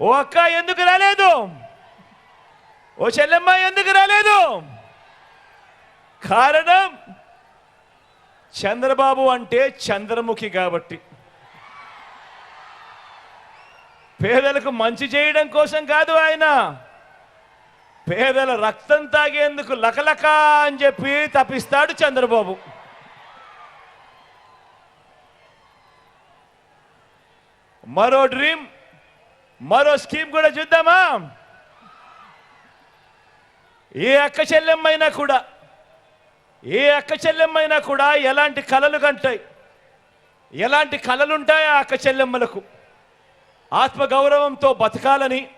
ఓ అక్క ఎందుకు రాలేదు? ఓ చెల్లెమ్మ ఎందుకు రాలేదు? కారణం చంద్రబాబు అంటే చంద్రముఖి కాబట్టి. పేదలకు మంచి చేయడం కోసం కాదు ఆయన. పేదల రక్తం తాగేందుకు లకలక అని చెప్పి తప్పిస్తాడు చంద్రబాబు. మరో డ్రీమ్ మరో స్కీమ్ కూడా చూద్దామా? ఏ అక్క చెల్లెమ్మైనా కూడా ఏ అక్క చెల్లెమ్మైనా కూడా ఎలాంటి కళలు కంటాయి? ఎలాంటి కళలుంటాయి ఆ అక్క చెల్లెమ్మలకు? ఆత్మగౌరవంతో బతకాలని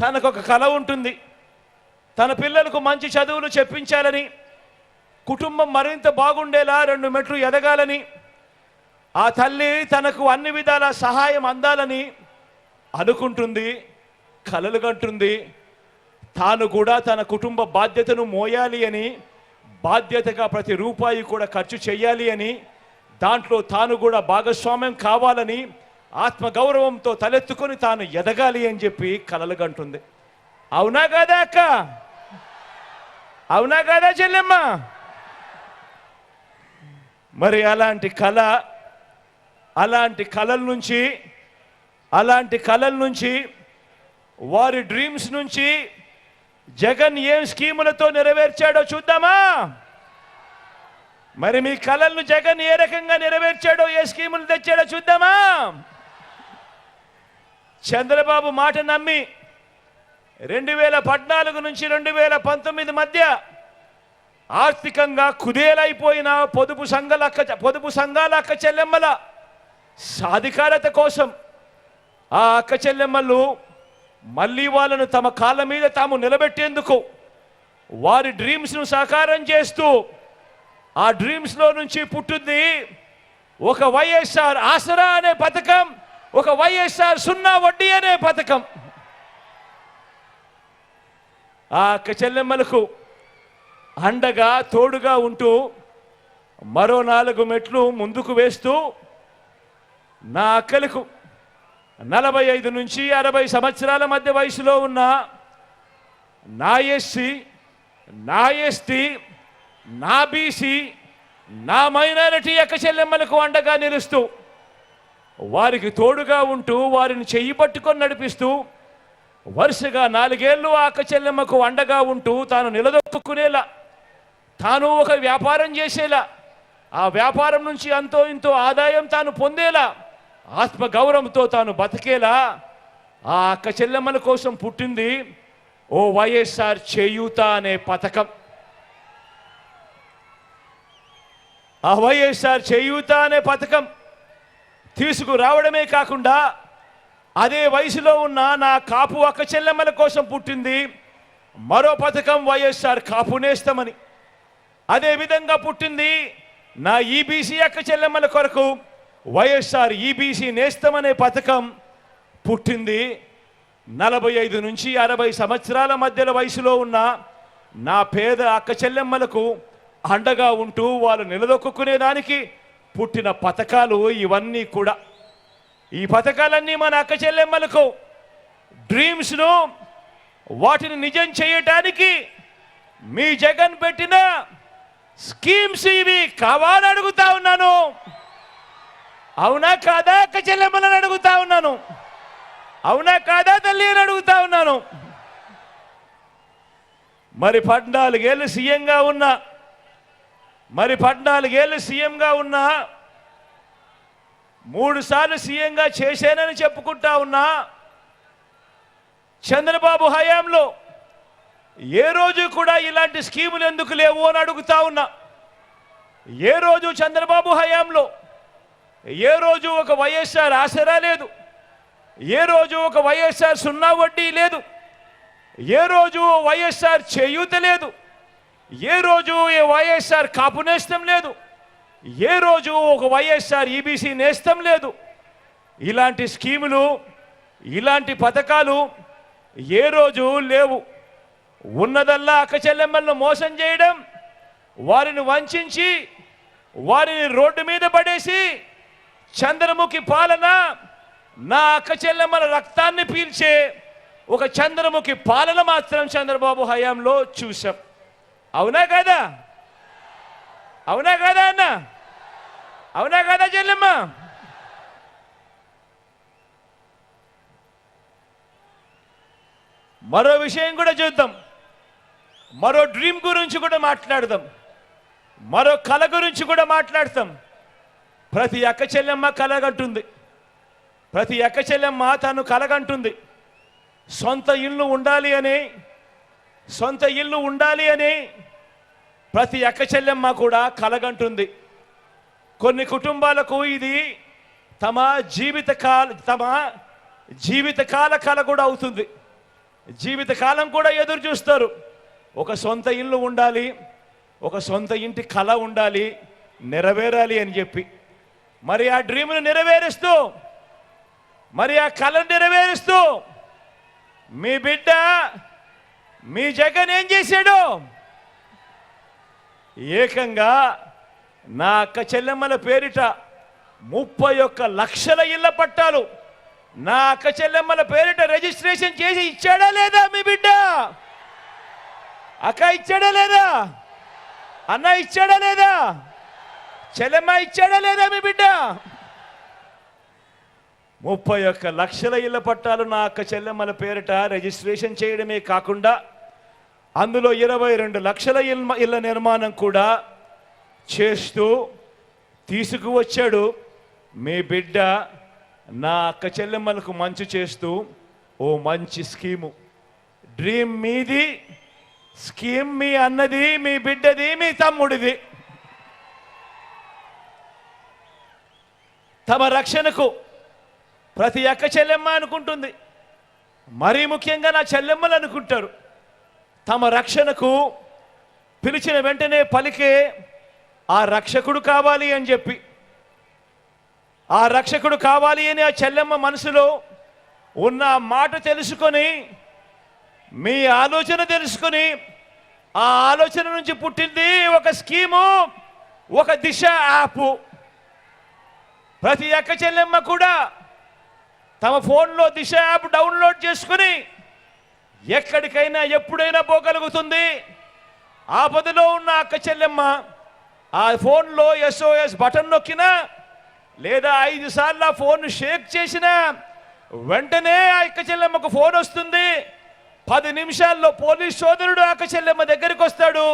తనకొక కల ఉంటుంది. తన పిల్లలకు మంచి చదువులు చెప్పించాలని కుటుంబం మరింత బాగుండేలా రెండు మెట్లు ఎదగాలని ఆ తల్లి తనకు అన్ని విధాల సహాయం అందాలని అనుకుంటుంది కలలు కంటుంది తాను కూడా తన కుటుంబ బాధ్యతను మోయాలి అని బాధ్యతగా ప్రతి రూపాయి కూడా ఖర్చు చేయాలి అని దాంట్లో తాను కూడా భాగస్వామ్యం కావాలని ఆత్మగౌరవంతో తలెత్తుకొని తాను ఎదగాలి అని చెప్పి కలలు కంటుంది అవునా కాదా అక్క? అవునా కాదా చెల్లెమ్మ? మరి అలాంటి కళ అలాంటి కళల నుంచి అలాంటి కళల నుంచి వారి డ్రీమ్స్ నుంచి జగన్ ఏం స్కీములతో నెరవేర్చాడో చూద్దామా? మరి మీ కళలను జగన్ ఏ రకంగా నెరవేర్చాడో ఏ స్కీములు తెచ్చాడో చూద్దామా? చంద్రబాబు మాట నమ్మి రెండు వేల పద్నాలుగు నుంచి రెండు వేల పంతొమ్మిది మధ్య ఆర్థికంగా కుదేలైపోయిన పొదుపు సంఘాల అక్క పొదుపు సంఘాల అక్క చెల్లెమ్మల సాధికారత కోసం ఆ అక్క చెల్లెమ్మలు మళ్ళీ వాళ్ళను తమ కాళ్ళ మీద తాము నిలబెట్టేందుకు వారి డ్రీమ్స్ను సాకారం చేస్తూ ఆ డ్రీమ్స్లో నుంచి పుట్టింది ఒక వైఎస్ఆర్ ఆసరా అనే పథకం ఒక వైఎస్ఆర్ సున్నా వడ్డీ అనే పథకం. ఆ అక్క చెల్లెమ్మలకు అండగా తోడుగా ఉంటూ మరో నాలుగు మెట్లు ముందుకు వేస్తూ నా అక్కలకు నలభై ఐదు నుంచి అరవై సంవత్సరాల మధ్య వయసులో ఉన్న నా ఎస్సీ నా ఎస్టీ నా బీసీ నా మైనారిటీ యొక్క చెల్లెమ్మలకు అండగా నిలుస్తూ వారికి తోడుగా ఉంటూ వారిని చెయ్యి పట్టుకొని నడిపిస్తూ వరుసగా నాలుగేళ్ళు ఆ అక్క చెల్లెమ్మకు అండగా ఉంటూ తాను నిలదొక్కునేలా తాను ఒక వ్యాపారం చేసేలా ఆ వ్యాపారం నుంచి అంతో ఇంతో ఆదాయం తాను పొందేలా ఆత్మ గౌరవంతో తాను బతికేలా ఆ అక్క చెల్లెమ్మల కోసం పుట్టింది ఓ వైఎస్ఆర్ చేయూత అనే పథకం. ఆ వైఎస్ఆర్ చేయూత అనే పథకం తీసుకురావడమే కాకుండా అదే వయసులో ఉన్న నా కాపు అక్క చెల్లెమ్మల కోసం పుట్టింది. మరో పథకం వైఎస్ఆర్ కాపు నేస్తామని. అదే విధంగా పుట్టింది నా ఈబీసీ అక్క చెల్లెమ్మల కొరకు వైఎస్ఆర్ ఈబీసీ నేస్తమనే పథకం పుట్టింది. నలభై ఐదు నుంచి అరవై సంవత్సరాల మధ్యల వయసులో ఉన్న నా పేద అక్క చెల్లెమ్మలకు అండగా ఉంటూ వాళ్ళు నిలదొక్కునేదానికి పుట్టిన పథకాలు ఇవన్నీ కూడా. ఈ పథకాలన్నీ మన అక్క చెల్లెమ్మలకు డ్రీమ్స్ను వాటిని నిజం చేయటానికి మీ జగన్ పెట్టిన స్కీమ్స్ ఇవి కావాలని అడుగుతా అవునా కాదా? అక్క చెల్లెమ్మలను అడుగుతా ఉన్నాను. అవునా కాదా తల్లి అని అడుగుతా ఉన్నాను. మరి పద్నాలుగేళ్ళు సీఎంగా ఉన్నా మరి పద్నాలుగేళ్ళు సీఎంగా ఉన్నా మూడు సార్లు సీఎంగా చేశానని చెప్పుకుంటా ఉన్నా చంద్రబాబు హయాంలో ఏ రోజు కూడా ఇలాంటి స్కీములు ఎందుకు లేవు అని అడుగుతా ఉన్నా ఏ రోజు చంద్రబాబు హయాంలో ఏ రోజు ఒక వైఎస్ఆర్ ఆసరా లేదు. ఏ రోజు ఒక వైఎస్ఆర్ సున్నా వడ్డీ లేదు. ఏ రోజు వైఎస్ఆర్ చేయూత లేదు. ఏ రోజు ఏ వైఎస్ఆర్ కాపు నేస్తం లేదు. ఏ రోజు ఒక వైఎస్ఆర్ ఈబీసీ నేస్తం లేదు. ఇలాంటి స్కీములు ఇలాంటి పథకాలు ఏ రోజు లేవు. ఉన్నదల్లా అక్కచెల్లెమ్మలను మోసం చేయడం వారిని వంచి వారిని రోడ్డు మీద పడేసి చంద్రముఖి పాలన నా అక్క చెల్లెమ్మల రక్తాన్ని పీల్చే ఒక చంద్రముఖి పాలన మాత్రం చంద్రబాబు హయాంలో చూసాం అవునా కదా? అవునా కదా అన్న? అవునా కదా చెల్లెమ్మ? మరో విషయం కూడా చూద్దాం. మరో డ్రీమ్ గురించి కూడా మాట్లాడదాం. మరో కళ గురించి కూడా మాట్లాడతాం. ప్రతి అక్క చెల్లెమ్మ కలగంటుంది. ప్రతి అక్క చెల్లెమ్మ తను కలగంటుంది. సొంత ఇల్లు ఉండాలి అని సొంత ఇల్లు ఉండాలి అని ప్రతి అక్క చెల్లెమ్మ కూడా కలగంటుంది. కొన్ని కుటుంబాలకు ఇది తమ జీవితకాల తమ జీవితకాల కళ కూడా అవుతుంది. జీవితకాలం కూడా ఎదురు చూస్తారు. ఒక సొంత ఇల్లు ఉండాలి ఒక సొంత ఇంటి కళ ఉండాలి నెరవేరాలి అని చెప్పి. మరి ఆ డ్రీమ్ను నెరవేరుస్తూ మరి ఆ కళను నెరవేరుస్తూ మీ బిడ్డ మీ జగన్ ఏం చేశాడు? ఏకంగా నా అక్క చెల్లెమ్మల పేరిట ముప్పై ఒక్క లక్షల ఇళ్ళ పట్టాలు నా అక్క చెల్లెమ్మల పేరిట రిజిస్ట్రేషన్ చేసి ఇచ్చాడా లేదా మీ బిడ్డ? అక్క ఇచ్చాడా లేదా? అన్న ఇచ్చాడా లేదా? చెల్లెమ్మ ఇచ్చాడా లేదా మీ బిడ్డ? ముప్పై ఒక్క లక్షల ఇళ్ళ పట్టాలు నా అక్క చెల్లెమ్మల పేరిట రిజిస్ట్రేషన్ చేయడమే కాకుండా అందులో ఇరవై రెండు లక్షల ఇల్మ ఇళ్ళ నిర్మాణం కూడా చేస్తూ తీసుకువచ్చాడు. మీ బిడ్డ నా అక్క చెల్లెమ్మలకు మంచి చేస్తూ ఓ మంచి స్కీము. డ్రీమ్ మీది స్కీమ్ మీ అన్నది మీ బిడ్డది మీ తమ్ముడిది. తమ రక్షణకు ప్రతి అక్క చెల్లెమ్మ అనుకుంటుంది. మరీ ముఖ్యంగా నా చెల్లెమ్మలు అనుకుంటారు. తమ రక్షణకు పిలిచిన వెంటనే పలికే ఆ రక్షకుడు కావాలి అని చెప్పి. ఆ రక్షకుడు కావాలి అని ఆ చెల్లెమ్మ మనసులో ఉన్న మాట తెలుసుకొని మీ ఆలోచన తెలుసుకొని ఆ ఆలోచన నుంచి పుట్టింది ఒక స్కీము ఒక దిశ యాప్. ప్రతి అక్క చెల్లెమ్మ కూడా తమ ఫోన్లో దిశ యాప్ డౌన్లోడ్ చేసుకుని ఎక్కడికైనా ఎప్పుడైనా పోగలుగుతుంది. ఆపదలో ఉన్న అక్క చెల్లెమ్మ ఆ ఫోన్లో ఎస్ఓఎస్ బటన్ నొక్కినా లేదా ఐదు సార్లు ఆ ఫోన్ షేక్ చేసినా వెంటనే ఆ అక్క చెల్లెమ్మకు ఫోన్ వస్తుంది. పది నిమిషాల్లో పోలీస్ సోదరుడు అక్క చెల్లెమ్మ దగ్గరికి వస్తాడు.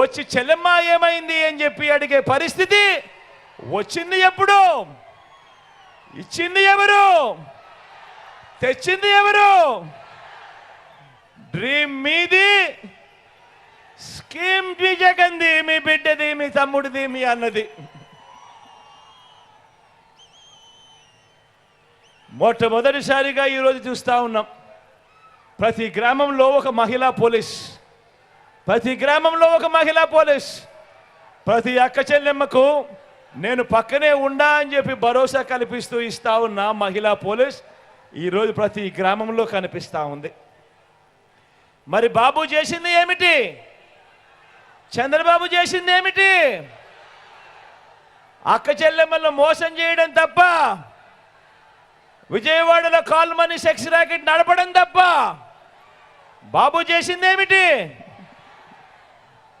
వచ్చి చెల్లెమ్మ ఏమైంది? అని చెప్పి అడిగే పరిస్థితి వచ్చింది ఎప్పుడు? ఇచ్చింది ఎవరు? తెచ్చింది ఎవరు? డ్రీమ్ మీది స్కీమ్ మీ మీ బిడ్డది మీ తమ్ముడిది మీ అన్నది. మొట్టమొదటిసారిగా ఈరోజు చూస్తా ఉన్నాం. ప్రతి గ్రామంలో ఒక మహిళా పోలీస్. ప్రతి గ్రామంలో ఒక మహిళా పోలీస్. ప్రతి అక్క చెల్లెమ్మకు నేను పక్కనే ఉండా అని చెప్పి భరోసా కల్పిస్తూ ఇస్తా ఉన్న మహిళా పోలీస్. ఈరోజు ప్రతి గ్రామంలో కనిపిస్తూ ఉంది. మరి బాబు చేసింది ఏమిటి? చంద్రబాబు చేసింది ఏమిటి? అక్క చెల్లెమ్మలను మోసం చేయడం తప్ప విజయవాడలో కాల్ మనీ సెక్స్ ర్యాకెట్ నడపడం తప్ప బాబు చేసింది ఏమిటి?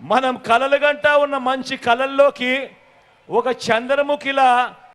మనం కలలుగంటా ఉన్న మంచి కలల్లోకి ఒక చంద్రముఖిలా